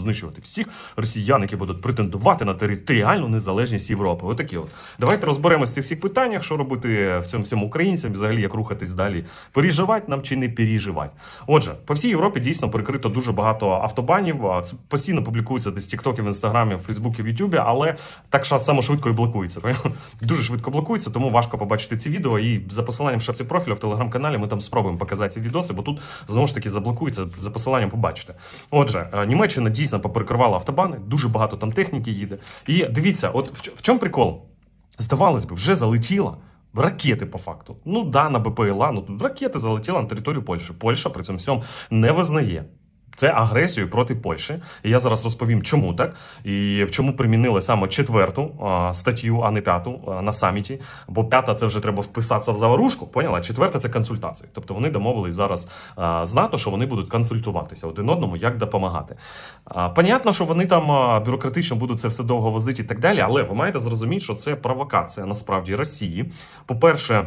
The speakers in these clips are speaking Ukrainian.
знищувати всіх росіян, які будуть претендувати на територіальну незалежність Європи. Отакі от. Давайте розберемося в цих всіх питаннях, що робити в цьому всьому українцям, взагалі як рухатись далі. Переживати нам чи не переживати. Отже, по всій Європі дійсно перекрито дуже багато автобанів. Це постійно публікується десь в Тіктокі, в Ютубі, але так само швидко і блокується. Дуже швидко блокується, тому важко побачити ці відео. І за посиланням шапці профіля в телеграм-каналі ми там спробуємо показати ці відоси, бо тут знову ж таки заблокується за посиланням. Побачите. Отже, е, Німеччина дійсно поперекривала автобани, дуже багато там техніки їде. І дивіться, от в, в чому прикол? Здавалось би, вже залетіла. Ракети по факту. Ну да, на БПЛА, ну тут ракети залетіла на територію Польщі. Польща при цьому всьому не визнає. Це агресію проти Польщі. І я зараз розповім, чому так і чому примінили саме четверту статтю, а не п'яту на саміті. Бо п'ята це вже треба вписатися в заварушку. Поняла? Четверта це консультації. Тобто вони домовились зараз з НАТО, що вони будуть консультуватися один одному, як допомагати. Понятно, що вони там бюрократично будуть це все довго возити і так далі. Але ви маєте зрозуміти, що це провокація насправді Росії. По-перше.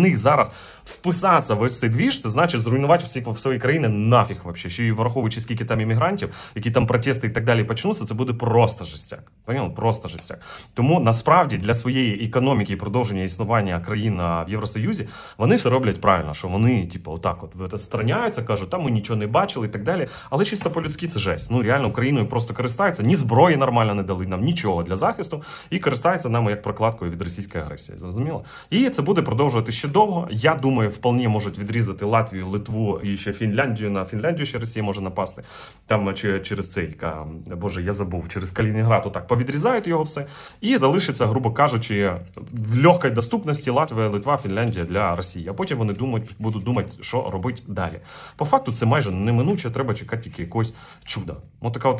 них зараз вписатися весь цей двіж, це значить зруйнувати всі свої країни нафіг вообще. Ще й враховуючи, скільки там іммігрантів, які там протести і так далі почнуться, це буде просто жестяк. Поняли? Просто жестяк. Тому насправді для своєї економіки і продовження існування країн в Євросоюзі вони все роблять правильно, що вони, типу, отак, от страняються, кажуть, там ми нічого не бачили і так далі. Але чисто по-людськи це жесть. Ну реально Україною просто користаються, ні зброї нормально не дали нам нічого для захисту, і користаються нами як прокладкою від російської агресії. Зрозуміло? І це буде продовжувати ще довго. Я думаю, вполне можуть відрізати Латвію, Литву і ще Фінляндію. На Фінляндію ще Росія може напасти. Там чи через цей Боже, я забув, через Калінінград отак повідрізають його все. І залишиться, грубо кажучи, в легкій доступності Латвія, Литва, Фінляндія для Росії. А потім вони думають, будуть думати, що робити далі. По факту це майже неминуче, треба чекати тільки якогось чуда. От така от